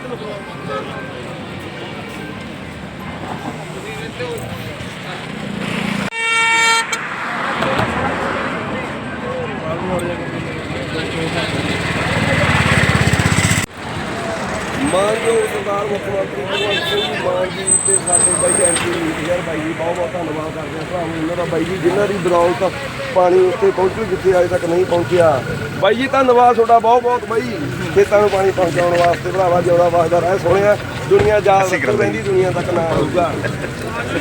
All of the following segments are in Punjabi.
Thank you. ਸਰਦਾਰ ਮੁੱਖ ਮੰਤਰੀ ਭਗਵੰਤ ਸਿੰਘ ਮਾਨ ਜੀ ਤੇ ਸਾਡੇ ਬਾਈ ਐਮਪੀ ਮੀਡੀਅਰ ਬਾਈ ਜੀ ਬਹੁਤ ਬਹੁਤ ਧੰਨਵਾਦ ਕਰਦੇ ਹਾਂ ਭਰਾਵਾਂ ਇਹਨਾਂ ਦਾ ਬਾਈ ਜੀ ਜਿਨ੍ਹਾਂ ਦੀ ਬਦੌਲਤ ਪਾਣੀ ਉੱਤੇ ਪਹੁੰਚੂ ਜਿੱਥੇ ਅਜੇ ਤੱਕ ਨਹੀਂ ਪਹੁੰਚਿਆ। ਬਾਈ ਜੀ ਧੰਨਵਾਦ ਤੁਹਾਡਾ ਬਹੁਤ ਬਹੁਤ ਬਾਈ। ਖੇਤਾਂ ਨੂੰ ਪਾਣੀ ਪਹੁੰਚਾਉਣ ਵਾਸਤੇ ਭਰਾਵਾ ਜਿਉਂਦਾ ਵਸਦਾ ਰਹਿ ਸੋਹਣਿਆ ਦੁਨੀਆ ਜਾ ਰਹਿੰਦੀ ਦੁਨੀਆ ਤੱਕ ਨਾ ਆਊਗਾ।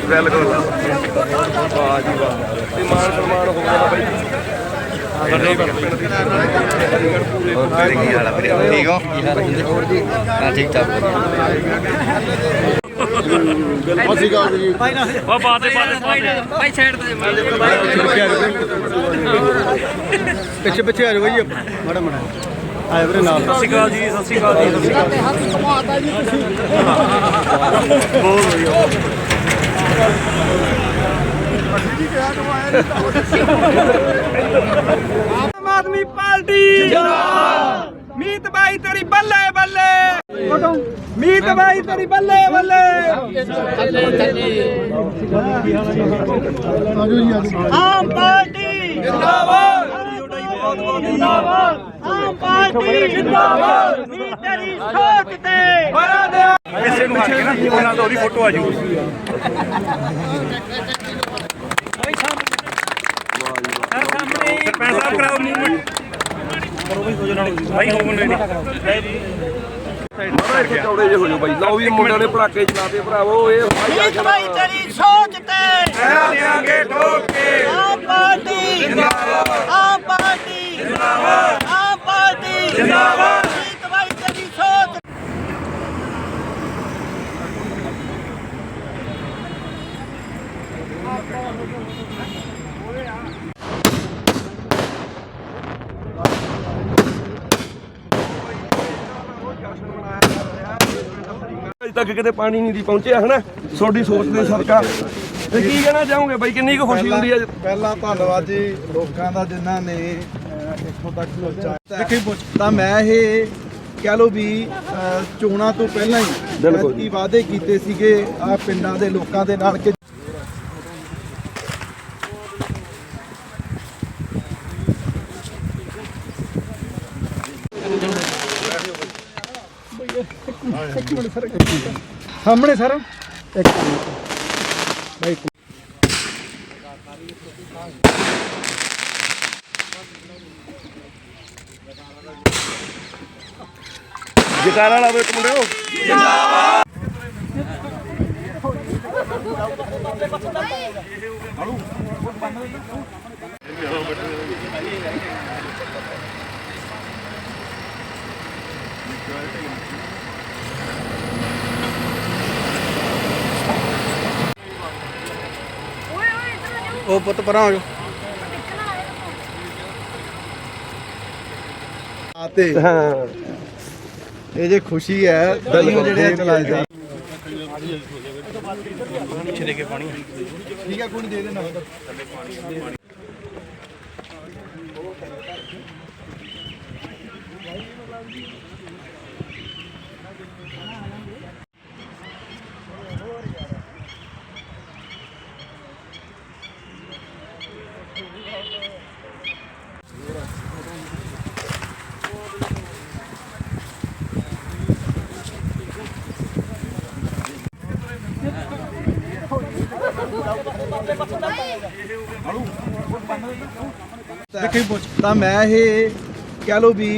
ਬਿਲਕੁਲ ਵਾਹ ਜੀ ਵਾਹ। ਤੇ ਮਾਨ ਸਨਮਾਨ ਹੋ ਗਿਆ ਬਾਈ ਜੀ ਤੇਰੇ ਕੀ ਹਾਲ ਆ ਵੀਰੇ ਠੀਕ ਹੋ ਹਾਂ ਠੀਕ ਠਾਕ ਉਹ ਬਾਤੇ ਬਾਤੇ ਭਾਈ ਸਾਈਡ ਤੇ ਪਿੱਛੇ ਪਿੱਛੇ ਆ ਜਾਓ ਜੀ। ਮਾੜਾ ਮਾੜਾ ਆਏ ਵੀਰੇ ਨਾਲ ਸਤਿ ਸ਼੍ਰੀ ਅਕਾਲ ਜੀ ਸਤਿ ਸ਼੍ਰੀ ਅਕਾਲ ਜੀ। ਸਤਿ ਸ਼੍ਰੀ ਅਕਾਲ ਆਮ ਆਦਮੀ ਪਾਰਟੀ ਜਿੰਦਾਬਾਦ। ਮੀਤ ਬਾਈ ਤੇਰੀ ਬੱਲੇ ਬੱਲੇ। ਮੀਤ ਬਾਈ ਤੇਰੀ ਬੱਲੇ ਬੱਲੇ। ਆਮ ਪਾਰਟੀ ਜਿੰਦਾਬਾਦ। ਜਿੰਦਾਬਾਦ। ਆਮ ਪਾਰਟੀ ਜਿੰਦਾਬਾਦ। ਮੀਤ ਤੇਰੀ ਸੋਚ ਤੇ। ਬੜਾ ਦੇ ਕਿਸੇ ਨੂੰ ਹੱਕ ਨਾ ਉਹਨਾਂ ਤੋਂ ਉਹਦੀ ਫੋਟੋ ਆ ਜੂ ਸਰਪੰਚ ਸਾਹਿਬ ਕਰਾਓ ਮੂਵਮੈਂਟ ਕਰੋ ਬਈ ਹੋ ਜਾਣਾ ਭਾਈ ਹੋ ਗਏ ਮਾੜਾ ਇੱਥੇ ਚੌੜੇ ਜਿਹੇ ਹੋ ਜਾਓ ਬਾਈ। ਲਓ ਵੀ ਮੁੰਡਿਆਂ ਨੇ ਪੜਾਕੇ ਚਲਾਤੇ ਭਰਾਵੋ ਇਹ ਮੀਤ ਬਾਈ ਤੇਰੀ ਸੋਚ ਤੇ। ਦੇਾਂਗੇ ਠੋਕ। ਕੇ ਆਮ ਪਾਰਟੀ। ਜਿੰਦਾਬਾਦ। ਆਮ ਪਾਰਟੀ। ਜਿੰਦਾਬਾਦ। ਆਮ ਪਾਰਟੀ। ਜਿੰਦਾਬਾਦ ਮੀਤ ਬਾਈ ਤੇਰੀ ਸੋਚ ਅਜੇ ਤੱਕ ਕਿਤੇ ਪਾਣੀ ਨਹੀਂ ਦੀ ਪਹੁੰਚਿਆ ਹਨਾ? ਤੁਹਾਡੀ ਸੋਚ ਦੇ ਸਦਕਾ। ਤੇ ਕੀ ਕਹਿਣਾ ਚਾਹੋਗੇ ਬਾਈ? ਕਿੰਨੀ ਕੁ ਖੁਸ਼ੀ ਹੁੰਦੀ ਹੈ? ਪਹਿਲਾਂ ਧੰਨਵਾਦ ਜੀ ਲੋਕਾਂ ਦਾ ਜਿਨ੍ਹਾਂ ਨੇ ਇੱਥੋਂ ਤੱਕ ਪਹੁੰਚਾਇਆ। ਤਾਂ ਮੈਂ ਇਹ ਕਹਿ ਲਓ ਵੀ ਚੋਣਾਂ ਤੋਂ ਪਹਿਲਾਂ ਹੀ ਬਿਲਕੁਲ। ਕੀ ਵਾਅਦੇ ਕੀਤੇ ਸੀਗੇ ਆ ਪਿੰਡਾਂ ਦੇ ਲੋਕਾਂ ਦੇ ਨਾਲ ਕਿ ਸਾਹਮਣੇ ਸਰ। ਇੱਕ ਮਿੰਟ। ਬਾਈ ਜਕਾਰਾ ਲਾਵੇ ਇੱਕ ਮੁੰਡਿਓ ਉਹ ਪੁੱਤ ਪਰਾਂ ਹੋ ਜਾਓ ਆਤੇ ਹਾਂ। ਇਹ ਜੇ ਖੁਸ਼ੀ ਹੈ ਉਹ ਜਿਹੜੇ ਚਲਾਏ ਜਾ ਠੀਕ ਹੈ ਕੋਈ ਦੇ ਦੇਣਾ। ਤਾਂ ਮੈਂ ਇਹ ਕਹਿ ਲਓ ਵੀ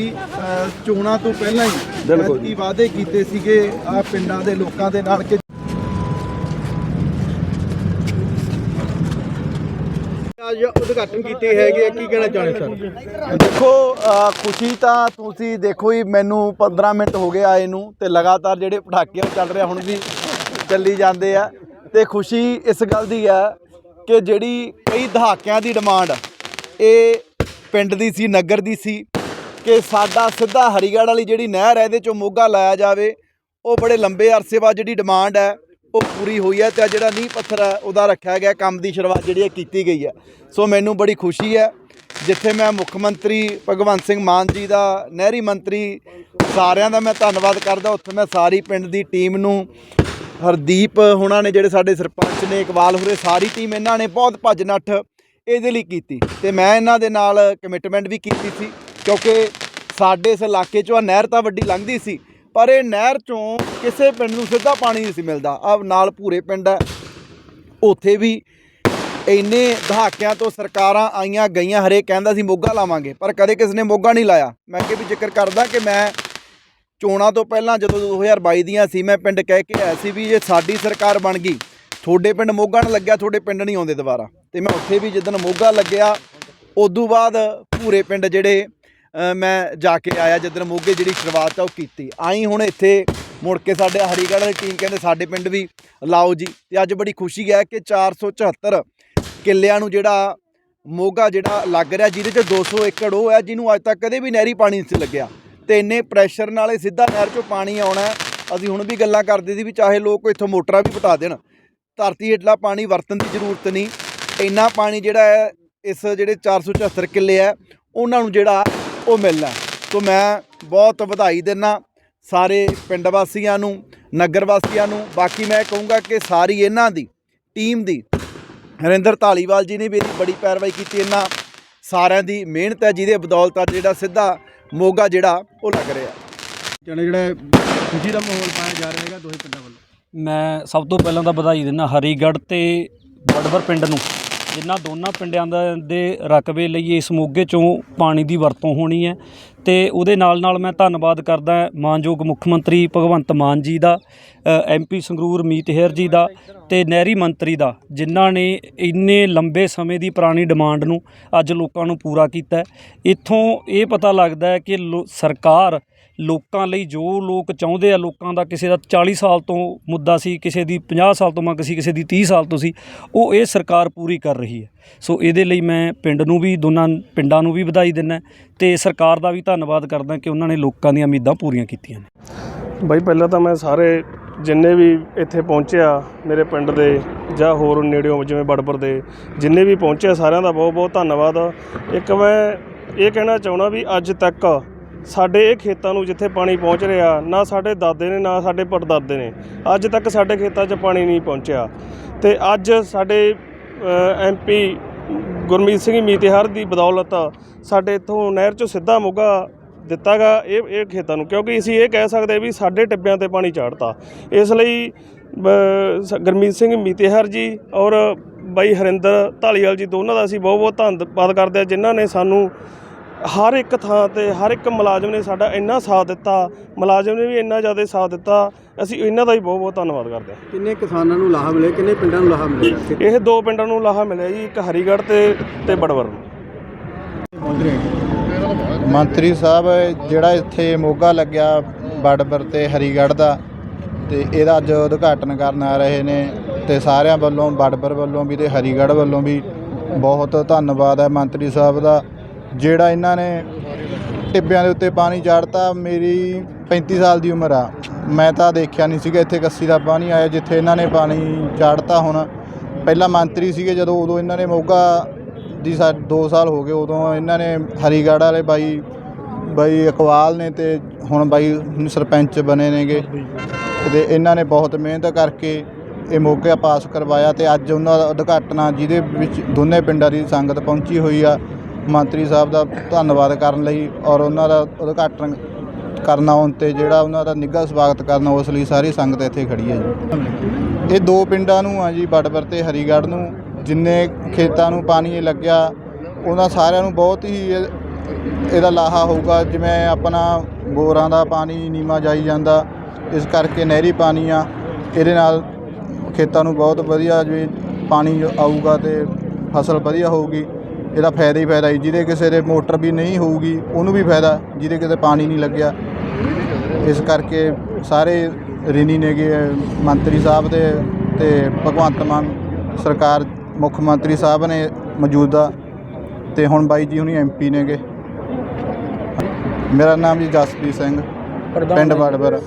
ਚੋਣਾਂ ਤੋਂ ਪਹਿਲਾਂ ਹੀ ਬਿਲਕੁਲ ਕੀ ਵਾਅਦੇ ਕੀਤੇ ਸੀਗੇ ਆ ਪਿੰਡਾਂ ਦੇ ਲੋਕਾਂ ਦੇ ਨਾਲ ਕਿ ਅੱਜ ਉਦਘਾਟਨ ਕੀਤੇ ਹੈਗੇ ਆ, ਕੀ ਕਹਿਣਾ ਚਾਹੁੰਦੇ ਸਰ? ਦੇਖੋ ਖੁਸ਼ੀ ਤਾਂ ਤੁਸੀਂ ਦੇਖੋ ਹੀ ਮੈਨੂੰ 15 ਮਿੰਟ ਹੋ ਗਏ ਆਏ ਨੂੰ ਤੇ ਲਗਾਤਾਰ ਜਿਹੜੇ ਪਟਾਕੇ ਉਹ ਚੱਲ ਰਿਹਾ ਹੁਣ ਵੀ ਚੱਲੀ ਜਾਂਦੇ ਆ ਤੇ ਖੁਸ਼ੀ ਇਸ ਗੱਲ ਦੀ ਆ ਕਿ ਜਿਹੜੀ ਕਈ ਦਹਾਕਿਆਂ ਦੀ ਡਿਮਾਂਡ ਇਹ ਪਿੰਡ ਦੀ ਸੀ, ਨਗਰ ਦੀ ਸੀ ਕਿ ਸਾਡਾ ਸਿੱਧਾ ਹਰੀਗੜ੍ਹ ਵਾਲੀ ਜਿਹੜੀ ਨਹਿਰ ਹੈ, ਇਹਦੇ ਚੋਂ ਮੋਗਾ ਲਾਇਆ ਜਾਵੇ। ਉਹ ਬੜੇ ਲੰਬੇ ਅਰਸੇ ਬਾਅਦ ਜਿਹੜੀ ਡਿਮਾਂਡ ਹੈ, ਉਹ ਪੂਰੀ ਹੋਈ ਹੈ ਤੇ ਜਿਹੜਾ ਨੀਂਹ ਪੱਥਰ ਹੈ, ਉਹਦਾ ਰੱਖਿਆ ਗਿਆ, ਕੰਮ ਦੀ ਸ਼ੁਰੂਆਤ ਜਿਹੜੀ ਹੈ ਕੀਤੀ ਗਈ ਹੈ। ਸੋ ਮੈਨੂੰ ਬੜੀ ਖੁਸ਼ੀ ਹੈ, ਜਿੱਥੇ ਮੈਂ ਮੁੱਖ ਮੰਤਰੀ ਭਗਵੰਤ ਸਿੰਘ ਮਾਨ ਜੀ ਦਾ, ਨਹਿਰੀ ਮੰਤਰੀ ਸਾਰਿਆਂ ਦਾ ਮੈਂ ਧੰਨਵਾਦ ਕਰਦਾ। ਉੱਥੇ ਮੈਂ ਸਾਰੀ ਪਿੰਡ ਦੀ ਟੀਮ ਨੂੰ ਹਰਦੀਪ ਹੁਣਾਂ ਨੇ ਜਿਹੜੇ ਸਾਡੇ ਸਰਪੰਚ ਨੇ, ਇਕਬਾਲ ਹੁਰੇ, ਸਾਰੀ ਟੀਮ ਇਹਨਾਂ ਨੇ ਬਹੁਤ ਭੱਜ ਨੱਠ ਇਹਦੇ ਲਈ ਕੀਤੀ। ਤੇ ਮੈਂ ਇਹਨਾਂ ਦੇ ਨਾਲ ਕਮਿਟਮੈਂਟ ਵੀ ਕੀਤੀ ਸੀ, ਕਿਉਂਕਿ ਸਾਡੇ ਇਸ ਇਲਾਕੇ 'ਚੋਂ ਆ ਨਹਿਰ ਤਾਂ ਵੱਡੀ ਲੰਘਦੀ ਸੀ, ਪਰ ਇਹ ਨਹਿਰ 'ਚੋਂ ਕਿਸੇ ਪਿੰਡ ਨੂੰ ਸਿੱਧਾ ਪਾਣੀ ਨਹੀਂ ਸੀ ਮਿਲਦਾ। ਆ ਨਾਲ ਭੂਰੇ ਪਿੰਡ ਹੈ, ਉੱਥੇ ਵੀ ਇੰਨੇ ਦਹਾਕਿਆਂ ਤੋਂ ਸਰਕਾਰਾਂ ਆਈਆਂ ਗਈਆਂ ਹਰੇ ਕਹਿੰਦਾ ਸੀ ਮੋਗਾ ਲਾਵਾਂਗੇ, ਪਰ ਕਦੇ ਕਿਸ ਨੇ ਮੋਗਾ ਨਹੀਂ ਲਾਇਆ। ਮੈਂ ਕਿ ਵੀ ਜ਼ਿਕਰ ਕਰਦਾ ਕਿ ਮੈਂ ਚੋਣਾਂ ਤੋਂ ਪਹਿਲਾਂ ਜਦੋਂ 2022 ਦੀਆਂ ਸੀ, ਮੈਂ ਪਿੰਡ ਕਹਿ ਕੇ ਆਇਆ ਸੀ ਵੀ ਜੇ ਸਾਡੀ ਸਰਕਾਰ ਬਣ ਗਈ, ਤੁਹਾਡੇ ਪਿੰਡ ਮੋਗਾ ਨਾ ਲੱਗਿਆ, ਤੁਹਾਡੇ ਪਿੰਡ ਨਹੀਂ ਆਉਂਦੇ ਦੁਬਾਰਾ। ਤੇ ਮੈਂ ਉੱਥੇ ਵੀ ਜਿੱਦਣ ਮੋਗਾ ਲੱਗਿਆ, ਉਦੋਂ ਬਾਅਦ ਪੂਰੇ ਪਿੰਡ ਜਿਹੜੇ ਮੈਂ ਜਾ ਕੇ ਆਇਆ ਜਿੱਦਣ ਮੋਗੇ ਜਿਹੜੀ ਸ਼ੁਰੂਆਤ ਆ ਉਹ ਕੀਤੀ। ਆਈ ਹੁਣ ਇੱਥੇ ਮੁੜ ਕੇ ਸਾਡੇ ਹਰੀਗੜ੍ਹ ਦੀ ਟੀਮ ਕਹਿੰਦੇ ਸਾਡੇ ਪਿੰਡ ਵੀ, ਲਾਓ ਜੀ। ਤੇ ਅੱਜ ਬੜੀ ਖੁਸ਼ੀ ਹੈ ਕਿ 474 ਕਿੱਲਿਆਂ ਨੂੰ ਜਿਹੜਾ ਮੋਗਾ ਜਿਹੜਾ ਲੱਗ ਰਿਹਾ, ਜਿਹਦੇ ਚ 200 ਏਕੜ ਉਹ ਹੈ, ਜਿਹਨੂੰ ਅੱਜ ਤੱਕ ਕਦੇ ਵੀ ਨਹਿਰੀ ਪਾਣੀ ਨਹੀਂ ਸੀ ਲੱਗਿਆ। ਤੇ ਇੰਨੇ ਪ੍ਰੈਸ਼ਰ ਨਾਲ ਇਹ ਸਿੱਧਾ ਨਹਿਰ ਚੋਂ ਪਾਣੀ ਆਉਣਾ ਅਸੀਂ ਹੁਣ ਵੀ ਗੱਲਾਂ ਕਰਦੇ ਸੀ ਵੀ ਚਾਹੇ ਲੋਕ ਇੱਥੋਂ ਮੋਟਰਾਂ ਵੀ ਪਟਾ ਦੇਣ। ਧਰਤੀ ਹੇਠਲਾ ਪਾਣੀ ਵਰਤਣ ਦੀ ਜ਼ਰੂਰਤ ਨਹੀਂ। ਇੰਨਾ ਪਾਣੀ ਜਿਹੜਾ ਹੈ, ਇਸ ਜਿਹੜੇ 474 ਕਿੱਲੇ ਹੈ, ਉਹਨਾਂ ਨੂੰ ਜਿਹੜਾ ਉਹ ਮਿਲਣਾ ਹੈ। ਸੋ ਮੈਂ ਬਹੁਤ ਵਧਾਈ ਦਿੰਦਾ ਸਾਰੇ ਪਿੰਡ ਵਾਸੀਆਂ ਨੂੰ, ਨਗਰ ਵਾਸੀਆਂ ਨੂੰ। ਬਾਕੀ ਮੈਂ ਕਹੂੰਗਾ ਕਿ ਸਾਰੀ ਇਹਨਾਂ ਦੀ ਟੀਮ ਦੀ, ਹਰਿੰਦਰ ਢਾਲੀਵਾਲ ਜੀ ਨੇ ਵੀ ਇਹਦੀ ਬੜੀ ਪੈਰਵਾਈ ਕੀਤੀ। ਇਹਨਾਂ ਸਾਰਿਆਂ ਦੀ ਮਿਹਨਤ ਹੈ, ਜਿਹਦੇ ਬਦੌਲਤ ਜਿਹੜਾ ਸਿੱਧਾ ਮੋਗਾ ਜਿਹੜਾ ਉਹ ਲੱਗ ਰਿਹਾ। ਜਣੇ ਜਿਹੜਾ ਖੁਸ਼ੀ ਦਾ ਮਾਹੌਲ ਪਾਇਆ ਜਾ ਰਿਹਾ ਹੈਗਾ ਦੋਹੇ ਪਿੰਡਾਂ ਵੱਲੋਂ। ਮੈਂ ਸਭ ਤੋਂ ਪਹਿਲਾਂ ਤਾਂ ਵਧਾਈ ਦਿੰਦਾ ਹਰੀਗੜ੍ਹ ਤੇ ਬੜਬਰ ਪਿੰਡ ਨੂੰ। ਜਿਨ੍ਹਾਂ ਦੋਨਾਂ ਪਿੰਡਾਂ ਦਾ ਦੇ ਰਕਬੇ ਲਈ ਇਸ ਮੋਗੇ ਚੋਂ ਪਾਣੀ ਦੀ ਵਰਤੋਂ ਹੋਣੀ ਹੈ ਤੇ ਉਹਦੇ ਨਾਲ ਨਾਲ ਮੈਂ ਧੰਨਵਾਦ ਕਰਦਾ ਮਾਨਯੋਗ ਮੁੱਖ ਮੰਤਰੀ ਭਗਵੰਤ ਮਾਨ ਜੀ ਦਾ ਐਮਪੀ ਸੰਗਰੂਰ ਮੀਤ ਹੇਰ ਜੀ ਦਾ ਤੇ ਨਹਿਰੀ ਮੰਤਰੀ ਦਾ, ਜਿਨ੍ਹਾਂ ਨੇ ਇੰਨੇ ਲੰਬੇ ਸਮੇਂ ਦੀ ਪੁਰਾਣੀ ਡਿਮਾਂਡ ਨੂੰ ਅੱਜ ਲੋਕਾਂ ਨੂੰ ਪੂਰਾ ਕੀਤਾ ਇੱਥੋਂ ਇਹ ਪਤਾ ਲੱਗਦਾ ਹੈ ਕਿ ਲੋ- ਸਰਕਾਰ ਲੋਕਾਂ ਲਈ ਜੋ ਲੋਕ ਚਾਹੁੰਦੇ ਆ, ਲੋਕਾਂ ਦਾ ਕਿਸੇ ਦਾ 40 ਸਾਲ ਤੋਂ ਮੁੱਦਾ ਸੀ, ਕਿਸੇ ਦੀ 50 ਸਾਲ ਤੋਂ ਮੰਗ ਸੀ, ਕਿਸੇ ਦੀ 30 ਸਾਲ ਤੋਂ ਸੀ, ਉਹ ਇਹ ਸਰਕਾਰ ਪੂਰੀ ਕਰ ਰਹੀ ਹੈ। ਸੋ ਇਹਦੇ ਲਈ ਮੈਂ ਪਿੰਡ ਨੂੰ ਵੀ, ਦੋਨਾਂ ਪਿੰਡਾਂ ਨੂੰ ਵੀ ਵਧਾਈ ਦਿੰਦਾ ਤੇ ਸਰਕਾਰ ਦਾ ਵੀ ਧੰਨਵਾਦ ਕਰਦਾ ਕਿ ਉਹਨਾਂ ਨੇ ਲੋਕਾਂ ਦੀਆਂ ਉਮੀਦਾਂ ਪੂਰੀਆਂ ਕੀਤੀਆਂ ਨੇ। ਬਾਈ, ਪਹਿਲਾਂ ਤਾਂ ਮੈਂ ਸਾਰੇ ਜਿੰਨੇ ਵੀ ਇੱਥੇ ਪਹੁੰਚਿਆ ਮੇਰੇ ਪਿੰਡ ਦੇ ਜਾਂ ਹੋਰ ਨੇੜਿਓਂ ਜਿਵੇਂ ਬੜਬਰ ਦੇ, ਜਿੰਨੇ ਵੀ ਪਹੁੰਚਿਆ ਸਾਰਿਆਂ ਦਾ ਬਹੁਤ ਬਹੁਤ ਧੰਨਵਾਦ। ਇੱਕ ਮੈਂ ਇਹ ਕਹਿਣਾ ਚਾਹੁੰਦਾ ਵੀ ਅੱਜ ਤੱਕ ਸਾਡੇ ਇਹ ਖੇਤਾਂ ਨੂੰ ਜਿੱਥੇ ਪਾਣੀ ਪਹੁੰਚ ਰਿਹਾ, ਨਾ ਸਾਡੇ ਦਾਦੇ ਨੇ, ਨਾ ਸਾਡੇ ਪੜਦਾਦੇ ਨੇ। ਅੱਜ ਤੱਕ ਸਾਡੇ ਖੇਤਾਂ 'ਚ ਪਾਣੀ ਨਹੀਂ ਪਹੁੰਚਿਆ। ਤੇ ਅੱਜ ਸਾਡੇ ਐਮਪੀ ਗੁਰਮੀਤ ਸਿੰਘ ਮੀਤਿਹਰ ਦੀ ਬਦੌਲਤ ਸਾਡੇ ਇੱਥੋਂ ਨਹਿਰ 'ਚੋਂ ਸਿੱਧਾ ਮੋਗਾ ਦਿੱਤਾਗਾ ਇਹ ਇਹ ਖੇਤਾਂ ਨੂੰ। ਕਿਉਂਕਿ ਅਸੀਂ ਇਹ ਕਹਿ ਸਕਦੇ ਵੀ ਸਾਡੇ ਟਿੱਬਿਆਂ ਤੇ ਪਾਣੀ ਚਾੜਤਾ। ਇਸ ਲਈ ਬ- ਗੁਰਮੀਤ ਸਿੰਘ ਮੀਤੇਹਰ ਜੀ ਔਰ ਬਾਈ ਹਰਿੰਦਰ ਢਾਲੀਵਾਲ ਜੀ ਦੋਨਾਂ ਦਾ ਅਸੀਂ ਬਹੁਤ ਬਹੁਤ ਧੰਨਵਾਦ ਕਰਦੇ ਹਾਂ, ਜਿਨ੍ਹਾਂ ਨੇ ਸਾਨੂੰ ਹਰ ਇੱਕ ਥਾਂ ਤੇ ਹਰ ਇੱਕ ਮੁਲਾਜ਼ਮ ਨੇ ਸਾਡਾ ਇੰਨਾ ਸਾਥ ਦਿੱਤਾ ਮੁਲਾਜ਼ਮ ਨੇ ਵੀ ਇੰਨਾ ਜ਼ਿਆਦਾ ਸਾਥ ਦਿੱਤਾ ਅਸੀਂ ਇਹਨਾਂ ਦਾ ਵੀ ਬਹੁਤ ਬਹੁਤ ਧੰਨਵਾਦ ਕਰਦੇ ਹਾਂ। ਕਿੰਨੇ ਕਿਸਾਨਾਂ ਨੂੰ ਲਾਹਾ ਮਿਲੇ ਕਿੰਨੇ ਪਿੰਡਾਂ ਨੂੰ ਲਾਹਾ ਮਿਲਿਆ? ਇਹ ਦੋ ਪਿੰਡਾਂ ਨੂੰ ਲਾਹਾ ਮਿਲਿਆ ਜੀ ਇੱਕ ਹਰੀਗੜ੍ਹ ਤੇ ਤੇ ਬੜਵਰ ਨੂੰ। ਮੰਤਰੀ ਸਾਹਿਬ ਜਿਹੜਾ ਇੱਥੇ ਮੋਗਾ ਲੱਗਿਆ ਬੜਬਰ ਤੇ ਹਰੀਗੜ੍ਹ ਦਾ ਤੇ ਇਹਦਾ ਅੱਜ ਉਦਘਾਟਨ ਕਰਨ ਆ ਰਹੇ ਨੇ ਤੇ ਸਾਰਿਆਂ ਵੱਲੋਂ ਬੜਬਰ ਵੱਲੋਂ ਵੀ ਤੇ ਹਰੀਗੜ੍ਹ ਵੱਲੋਂ ਵੀ ਬਹੁਤ ਧੰਨਵਾਦ ਹੈ ਮੰਤਰੀ ਸਾਹਿਬ ਦਾ। ਜਿਹੜਾ ਇਹਨਾਂ ਨੇ ਟਿੱਬਿਆਂ ਦੇ ਉੱਤੇ ਪਾਣੀ ਚਾੜਤਾ, ਮੇਰੀ 35 ਸਾਲ ਦੀ ਉਮਰ ਆ। ਮੈਂ ਤਾਂ ਦੇਖਿਆ ਨਹੀਂ ਸੀਗਾ ਇੱਥੇ ਕੱਸੀ ਦਾ ਪਾਣੀ ਆਇਆ, ਜਿੱਥੇ ਇਹਨਾਂ ਨੇ ਪਾਣੀ ਚਾੜਤਾ ਹੁਣ। ਪਹਿਲਾਂ ਮੰਤਰੀ ਸੀਗੇ ਜਦੋਂ, ਉਦੋਂ ਇਹਨਾਂ ਨੇ ਮੋਗਾ ਦੀ ਸਾ 2 ਸਾਲ ਹੋ ਗਏ, ਉਦੋਂ ਇਹਨਾਂ ਨੇ ਹਰੀਗੜ੍ਹ ਵਾਲੇ ਬਾਈ ਬਾਈ ਇਕਬਾਲ ਨੇ ਤੇ ਹੁਣ ਬਾਈ ਸਰਪੰਚ ਬਣੇ ਨੇਗੇ। ਤੇ ਇਹਨਾਂ ਨੇ ਬਹੁਤ ਮਿਹਨਤ ਕਰਕੇ ਇਹ ਮੌਕਾ ਪਾਸ ਕਰਵਾਇਆ ਤੇ ਅੱਜ ਉਹਨਾਂ ਦਾ ਉਦਘਾਟਨ ਆ, ਜਿਹਦੇ ਵਿੱਚ ਦੋਨੇ ਪਿੰਡਾਂ ਦੀ ਸੰਗਤ ਪਹੁੰਚੀ ਹੋਈ ਆ। ਮੰਤਰੀ ਸਾਹਿਬ ਦਾ ਧੰਨਵਾਦ ਕਰਨ ਲਈ ਔਰ ਉਹਨਾਂ ਦਾ ਉਦਘਾਟਨ ਕਰਨ ਆਉਣ ਤੇ ਜਿਹੜਾ ਉਹਨਾਂ ਦਾ ਨਿੱਘਾ ਸਵਾਗਤ ਕਰਨਾ, ਉਸ ਲਈ ਸਾਰੀ ਸੰਗਤ ਇੱਥੇ ਖੜੀ ਹੈ ਜੀ। ਇਹ ਦੋ ਪਿੰਡਾਂ ਨੂੰ ਆ ਜੀ ਬੜਬਰ ਤੇ ਹਰੀਗੜ੍ਹ ਨੂੰ, ਜਿੰਨੇ ਖੇਤਾਂ ਨੂੰ ਪਾਣੀ ਲੱਗਿਆ, ਉਹਨਾਂ ਸਾਰਿਆਂ ਨੂੰ ਬਹੁਤ ਹੀ ਇਹ- ਇਹਦਾ ਲਾਹਾ ਹੋਊਗਾ, ਜਿਵੇਂ ਆਪਣਾ ਬੋਰਾਂ ਦਾ ਪਾਣੀ ਨੀਮਾ ਜਾਈ ਜਾਂਦਾ, ਇਸ ਕਰਕੇ ਨਹਿਰੀ ਪਾਣੀ ਆ, ਇਹਦੇ ਨਾਲ ਖੇਤਾਂ ਨੂੰ ਬਹੁਤ ਵਧੀਆ ਜਿਵੇਂ ਪਾਣੀ ਆਊਗਾ ਤੇ ਫਸਲ ਵਧੀਆ ਹੋਊਗੀ। ਇਹਦਾ ਫਾਇਦਾ ਹੀ ਫਾਇਦਾ ਹੈ ਜਿਹਦੇ ਕਿਸੇ ਦੇ ਮੋਟਰ ਵੀ ਨਹੀਂ ਹੋਊਗੀ ਉਹਨੂੰ ਵੀ ਫਾਇਦਾ ਜਿਹਦੇ ਕਿਤੇ ਪਾਣੀ ਨਹੀਂ ਲੱਗਿਆ। ਇਸ ਕਰਕੇ ਸਾਰੇ ਰਿਣੀ ਨੇਗੇ ਮੰਤਰੀ ਸਾਹਿਬ ਦੇ ਤੇ ਭਗਵੰਤ ਮਾਨ ਸਰਕਾਰ ਮੁੱਖ ਮੰਤਰੀ ਸਾਹਿਬ ਨੇ ਮੌਜੂਦਾ ਤੇ ਹੁਣ ਬਾਈ ਜੀ ਹੁਣੀ ਐਮਪੀ ਨੇਗੇ। ਮੇਰਾ ਨਾਮ ਜੀ ਜਸਪ੍ਰੀਤ ਸਿੰਘ ਪਿੰਡ ਬੜਬਰ।